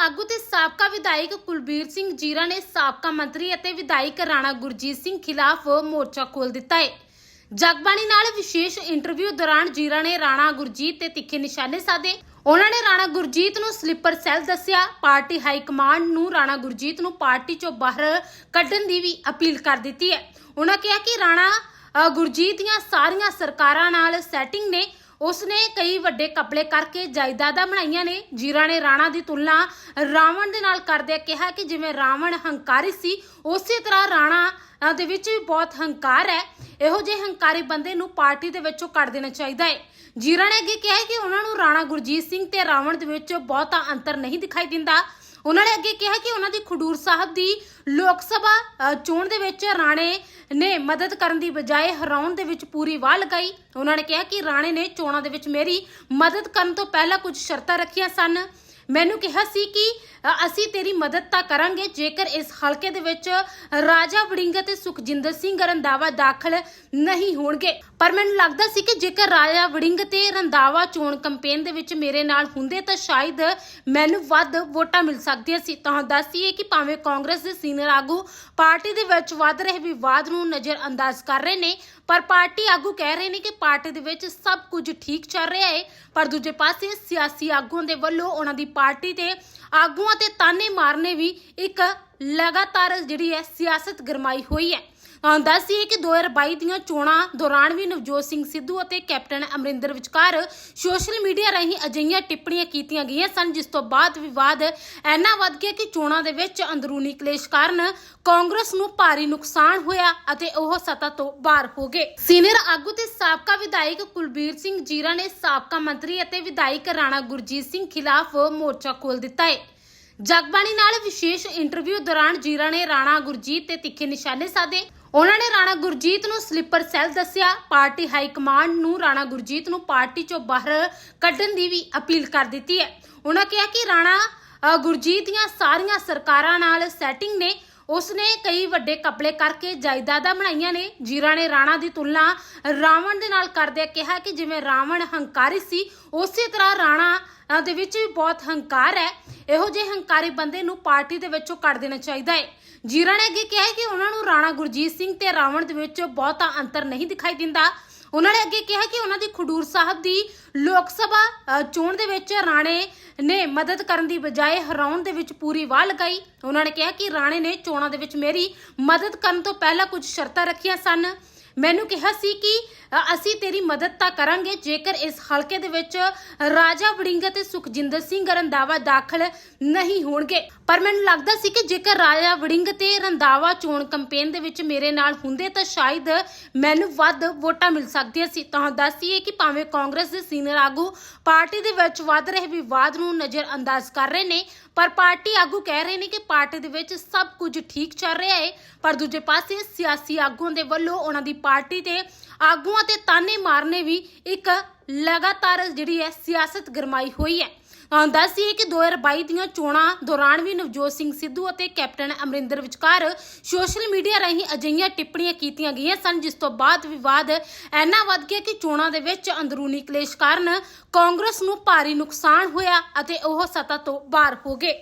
ਆਗੂ ਤੇ ਸਾਬਕਾ ਵਿਧਾਇਕ ਕੁਲਬੀਰ ਸਿੰਘ ਜੀਰਾ ਨੇ ਸਾਬਕਾ ਮੰਤਰੀ ਅਤੇ ਵਿਧਾਇਕ ਰਾਣਾ ਗੁਰਜੀਤ ਸਿੰਘ ਖਿਲਾਫ ਮੋਰਚਾ ਖੋਲ ਦਿੱਤਾ ਹੈ। ਜਗਬਾਣੀ ਨਾਲ ਵਿਸ਼ੇਸ਼ ਇੰਟਰਵਿਊ ਦੌਰਾਨ ਜੀਰਾ ਨੇ ਰਾਣਾ ਗੁਰਜੀਤ ਤੇ ਤਿੱਖੇ ਨਿਸ਼ਾਨੇ ਸਾਧੇ। ਉਹਨਾਂ ਨੇ ਰਾਣਾ ਗੁਰਜੀਤ ਨੂੰ ਸਲੀਪਰ ਸੈੱਲ ਦੱਸਿਆ। ਪਾਰਟੀ ਹਾਈ ਕਮਾਂਡ ਨੂੰ ਰਾਣਾ ਗੁਰਜੀਤ ਨੂੰ ਪਾਰਟੀ ਚੋਂ ਬਾਹਰ ਕੱਢਣ ਦੀ ਵੀ ਅਪੀਲ ਕਰ ਦਿੱਤੀ ਹੈ। ਉਹਨਾਂ ਕਿਹਾ ਕਿ ਰਾਣਾ ਗੁਰਜੀਤ ਦੀਆਂ ਸਾਰੀਆਂ ਸਰਕਾਰਾਂ ਨਾਲ ਸੈਟਿੰਗ ਨੇ। ਉਸਨੇ ਕਈ ਵੱਡੇ ਕਪੜੇ ਕਰਕੇ ਜਾਇਦਾਦਾਂ ਬਣਾਈਆਂ ਨੇ। ਜੀਰਾ ਨੇ ਰਾਣਾ ਦੀ ਤੁਲਨਾ ਰਾਵਣ ਦੇ ਨਾਲ ਕਰਦਿਆਂ ਕਿਹਾ ਕਿ ਜਿਵੇਂ ਰਾਵਣ ਹੰਕਾਰੀ ਸੀ, ਉਸੇ ਤਰ੍ਹਾਂ ਰਾਣਾ ਦੇ ਵਿੱਚ ਵੀ ਬਹੁਤ ਹੰਕਾਰ ਹੈ। ਇਹੋ ਜਿਹੇ ਹੰਕਾਰੀ ਬੰਦੇ ਨੂੰ ਪਾਰਟੀ ਦੇ ਵਿੱਚੋਂ ਕੱਢ ਦੇਣਾ ਚਾਹੀਦਾ ਹੈ। ਜੀਰਾ ਨੇ ਅੱਗੇ ਕਿਹਾ ਕਿ ਉਹਨਾਂ ਨੂੰ ਰਾਣਾ ਗੁਰਜੀਤ ਸਿੰਘ ਤੇ ਰਾਵਣ ਦੇ ਵਿੱਚ ਬਹੁਤਾ ਅੰਤਰ ਨਹੀਂ ਦਿਖਾਈ ਦਿੰਦਾ। ਉਹਨਾਂ ਨੇ ਅੱਗੇ ਕਿਹਾ ਕਿ ਉਹਨਾਂ ਦੀ ਖਡੂਰ ਸਾਹਿਬ ਦੀ ਲੋਕ ਸਭਾ ਚੋਣ ਦੇ ਵਿੱਚ ਰਾਣੇ ਨੇ ਮਦਦ ਕਰਨ ਦੀ ਬਜਾਏ ਹਰਾਉਣ ਦੇ ਵਿੱਚ ਪੂਰੀ ਵਾਹ ਲਗਾਈ। ਉਹਨਾਂ ਨੇ ਕਿਹਾ ਕਿ ਰਾਣੇ ਨੇ ਚੋਣਾਂ ਦੇ ਵਿੱਚ ਮੇਰੀ ਮਦਦ ਕਰਨ ਤੋਂ ਪਹਿਲਾਂ ਕੁਝ ਸ਼ਰਤਾਂ ਰੱਖੀਆਂ ਸਨ। ਮੈਨੂੰ ਕਿਹਾ ਸੀ ਕਿ ਅਸੀਂ ਤੇਰੀ ਮਦਦ ਤਾਂ ਕਰਾਂਗੇ, ਜੇਕਰ ਇਸ ਹਲਕੇ ਦੇ ਵਿੱਚ ਰਾਜਾ ਵੜਿੰਗ ਤੇ ਸੁਖਜਿੰਦਰ ਸਿੰਘ ਰੰਦਾਵਾ ਦਾਖਲ ਨਹੀਂ ਹੋਣਗੇ। ਪਰ ਮੈਨੂੰ ਲੱਗਦਾ ਸੀ ਕਿ ਜੇਕਰ ਰਾਜਾ ਵੜਿੰਗ ਤੇ ਰੰਦਾਵਾ ਚੋਣ ਕੰਪੇਨ ਦੇ ਵਿੱਚ ਮੇਰੇ ਨਾਲ ਹੁੰਦੇ ਤਾਂ ਸ਼ਾਇਦ ਮੈਨੂੰ ਵੱਧ ਵੋਟਾਂ ਮਿਲ ਸਕਦੀਆਂ ਸੀ। ਤਾਂ ਦੱਸੀਏ ਕਿ ਭਾਵੇਂ ਕਾਂਗਰਸ ਦੇ ਸੀਨੀਅਰ ਆਗੂ ਪਾਰਟੀ ਦੇ ਵਿੱਚ ਵੱਧ ਰਹੇ ਵਿਵਾਦ ਨੂੰ ਨਜ਼ਰ ਅੰਦਾਜ਼ ਕਰ ਰਹੇ ਨੇ, ਪਰ ਪਾਰਟੀ ਆਗੂ ਕਹਿ ਰਹੇ ਨੇ ਕਿ ਪਾਰਟੀ ਦੇ ਵਿੱਚ ਸਭ ਕੁਝ ਠੀਕ ਚੱਲ ਰਿਹਾ ਹੈ ਪਰ ਦੂਜੇ ਪਾਸੇ ਸਿਆਸੀ ਆਗੂਆਂ ਦੇ ਵੱਲੋਂ ਉਹਨਾਂ ਦੀ ਪਾਰਟੀ ਤੇ ਆਗੂਆਂ ਤੇ ਤਾਨੇ ਮਾਰਨੇ ਵੀ ਇੱਕ ਲਗਾਤਾਰ ਜਿਹੜੀ ਹੈ ਸਿਆਸਤ ਗਰਮਾਈ ਹੋਈ ਹੈ। ਤਾਂ ਦੱਸੀਏ ਕਿ 2022 ਦੀਆਂ ਚੋਣਾਂ ਦੌਰਾਨ ਵੀ ਨਵਜੋਤ ਸਿੰਘ ਸਿੱਧੂ ਅਤੇ ਕੈਪਟਨ ਅਮਰਿੰਦਰ ਵਿਚਕਾਰ ਸੋਸ਼ਲ ਮੀਡੀਆ ਰਾਹੀਂ ਅਜਿਹੀਆਂ ਟਿੱਪਣੀਆਂ ਕੀਤੀਆਂ ਗਈਆਂ ਸਨ, ਜਿਸ ਤੋਂ ਬਾਅਦ ਵਿਵਾਦ ਇੰਨਾ ਵੱਧ ਗਿਆ ਕਿ ਚੋਣਾਂ ਦੇ ਵਿੱਚ ਅੰਦਰੂਨੀ ਕਲੇਸ਼ ਕਾਰਨ ਕਾਂਗਰਸ ਨੂੰ ਭਾਰੀ ਨੁਕਸਾਨ ਹੋਇਆ ਅਤੇ ਉਹ ਸੱਤਾ ਤੋਂ ਬਾਹਰ ਹੋ ਗਏ। ਸੀਨੀਅਰ ਆਗੂ ਤੇ ਸਾਬਕਾ ਵਿਧਾਇਕ ਕੁਲਬੀਰ ਸਿੰਘ ਜੀਰਾ ਨੇ ਸਾਬਕਾ ਮੰਤਰੀ ਅਤੇ ਵਿਧਾਇਕ ਰਾਣਾ ਗੁਰਜੀਤ ਸਿੰਘ ਖਿਲਾਫ ਮੋਰਚਾ ਖੋਲ ਦਿੱਤਾ ਹੈ ਜਗਬਾਣੀ ਨਾਲ ਵਿਸ਼ੇਸ਼ ਇੰਟਰਵਿਊ ਦੌਰਾਨ ਜੀਰਾ ਨੇ ਰਾਣਾ ਗੁਰਜੀਤ ਤੇ ਤਿੱਖੇ ਨਿਸ਼ਾਨੇ ਸਾਧੇ। ਉਹਨਾਂ ਨੇ ਰਾਣਾ ਗੁਰਜੀਤ ਨੂੰ ਸਲੀਪਰ ਸੈੱਲ ਦੱਸਿਆ। ਪਾਰਟੀ ਹਾਈ ਕਮਾਂਡ ਨੂੰ ਰਾਣਾ ਗੁਰਜੀਤ ਨੂੰ ਪਾਰਟੀ ਚੋਂ ਬਾਹਰ ਕੱਢਣ ਦੀ ਵੀ ਅਪੀਲ ਕਰ ਦਿੱਤੀ ਹੈ। ਉਹਨਾਂ ਕਿਹਾ ਕਿ ਰਾਣਾ ਗੁਰਜੀਤ ਦੀਆਂ ਸਾਰੀਆਂ ਸਰਕਾਰਾਂ ਨਾਲ ਸੈਟਿੰਗ ਨੇ। ਉਸਨੇ ਕਈ ਵੱਡੇ ਕਪੜੇ ਕਰਕੇ ਜਾਇਦਾਦਾਂ ਬਣਾਈਆਂ ਨੇ। ਜੀਰਾ ਨੇ ਰਾਣਾ ਦੀ ਤੁਲਨਾ ਰਾਵਣ ਦੇ ਨਾਲ ਕਰਦਿਆਂ ਕਿਹਾ ਕਿ ਜਿਵੇਂ ਰਾਵਣ ਹੰਕਾਰੀ ਸੀ, ਉਸੇ ਤਰ੍ਹਾਂ ਰਾਣਾ ਦੇ ਵਿੱਚ ਵੀ ਬਹੁਤ ਹੰਕਾਰ ਹੈ। ਇਹੋ ਜਿਹੇ ਹੰਕਾਰੀ ਬੰਦੇ ਨੂੰ ਪਾਰਟੀ ਦੇ ਵਿੱਚੋਂ ਕੱਢ ਦੇਣਾ ਚਾਹੀਦਾ ਹੈ। ਜੀਰਾ ਨੇ ਅੱਗੇ ਕਿਹਾ ਕਿ ਉਹਨਾਂ ਨੂੰ ਰਾਣਾ ਗੁਰਜੀਤ ਸਿੰਘ ਤੇ ਰਾਵਣ ਦੇ ਵਿੱਚ ਬਹੁਤਾ ਅੰਤਰ ਨਹੀਂ ਦਿਖਾਈ ਦਿੰਦਾ। ਉਹਨਾਂ ਨੇ ਅੱਗੇ ਕਿਹਾ ਕਿ ਉਹਨਾਂ ਦੀ ਖਡੂਰ ਸਾਹਿਬ ਦੀ ਲੋਕ ਸਭਾ ਚੋਣ ਦੇ ਵਿੱਚ ਰਾਣੇ ਨੇ ਮਦਦ ਕਰਨ ਦੀ ਬਜਾਏ ਹਰਾਉਣ ਦੇ ਵਿੱਚ ਪੂਰੀ ਵਾਹ ਲਗਾਈ। ਉਹਨਾਂ ਨੇ ਕਿਹਾ ਕਿ ਰਾਣੇ ਨੇ ਚੋਣਾਂ ਦੇ ਵਿੱਚ ਮੇਰੀ ਮਦਦ ਕਰਨ ਤੋਂ ਪਹਿਲਾਂ ਕੁਝ ਸ਼ਰਤਾਂ ਰੱਖੀਆਂ ਸਨ। ਮੈਨੂੰ ਕਿਹਾ ਸੀ ਕਿ ਅ, ਅਸੀਂ ਤੇਰੀ ਮਦਦ ਤਾਂ ਕਰਾਂਗੇ ਜੇਕਰ ਇਸ ਹਲਕੇ ਦੇ ਵਿੱਚ ਰਾਜਾ ਵੜਿੰਗ ਤੇ ਸੁਖਜਿੰਦਰ ਸਿੰਘ ਰੰਦਾਵਾ ਦਾਖਲ ਨਹੀਂ ਹੋਣਗੇ। ਪਰ ਮੈਨੂੰ ਲੱਗਦਾ ਸੀ ਕਿ ਜੇਕਰ ਰਾਜਾ ਵੜਿੰਗ ਤੇ ਰੰਦਾਵਾ ਚੋਣ ਕੰਪੇਨ ਦੇ ਵਿੱਚ ਮੇਰੇ ਨਾਲ ਹੁੰਦੇ ਤਾਂ ਸ਼ਾਇਦ ਮੈਨੂੰ ਵੱਧ ਵੋਟਾਂ ਮਿਲ ਸਕਦੀਆਂ ਸੀ। ਤਾਂ ਦੱਸੀਏ ਕਿ ਭਾਵੇਂ ਕਾਂਗਰਸ ਦੇ ਸੀਨੀਅਰ ਆਗੂ ਪਾਰਟੀ ਦੇ ਵਿੱਚ ਵੱਧ ਰਹੇ ਵਿਵਾਦ ਨੂੰ ਨਜ਼ਰ ਅੰਦਾਜ਼ ਕਰ ਰਹੇ ਨੇ ਪਰ ਪਾਰਟੀ ਆਗੂ ਕਹਿ ਰਹੇ ਨੇ ਕਿ ਪਾਰਟੀ ਦੇ ਵਿੱਚ ਸਭ ਕੁਝ ਠੀਕ ਚੱਲ ਰਿਹਾ ਹੈ ਪਰ ਦੂਜੇ ਪਾਸੇ ਸਿਆਸੀ ਆਗੂਆਂ ਦੇ ਵੱਲੋਂ ਉਹਨਾਂ ਦੀ ਪਾਰਟੀ ਤੇ ਆਗੂਆਂ ਤੇ ਤਾਨੇ ਮਾਰਨੇ ਵੀ ਇੱਕ ਲਗਾਤਾਰ ਜਿਹੜੀ ਹੈ ਸਿਆਸਤ ਗਰਮਾਈ ਹੋਈ ਹੈ। ਤਾਂ ਦੱਸੀਏ ਕਿ 2022 ਦੀਆਂ ਚੋਣਾਂ ਦੌਰਾਨ ਵੀ ਨਵਜੋਤ ਸਿੰਘ ਸਿੱਧੂ ਅਤੇ ਕੈਪਟਨ ਅਮਰਿੰਦਰ ਵਿਚਕਾਰ ਸੋਸ਼ਲ ਮੀਡੀਆ ਰਾਹੀਂ ਅਜਿਹੀਆਂ ਟਿੱਪਣੀਆਂ ਕੀਤੀਆਂ ਗਈਆਂ ਸਨ, ਜਿਸ ਤੋਂ ਬਾਅਦ ਵਿਵਾਦ ਇੰਨਾ ਵੱਧ ਗਿਆ ਕਿ ਚੋਣਾਂ ਦੇ ਵਿੱਚ ਅੰਦਰੂਨੀ ਕਲੇਸ਼ ਕਾਰਨ ਕਾਂਗਰਸ ਨੂੰ ਭਾਰੀ ਨੁਕਸਾਨ ਹੋਇਆ ਅਤੇ ਉਹ ਸੱਤਾ ਤੋਂ ਬਾਹਰ ਹੋ ਗਏ।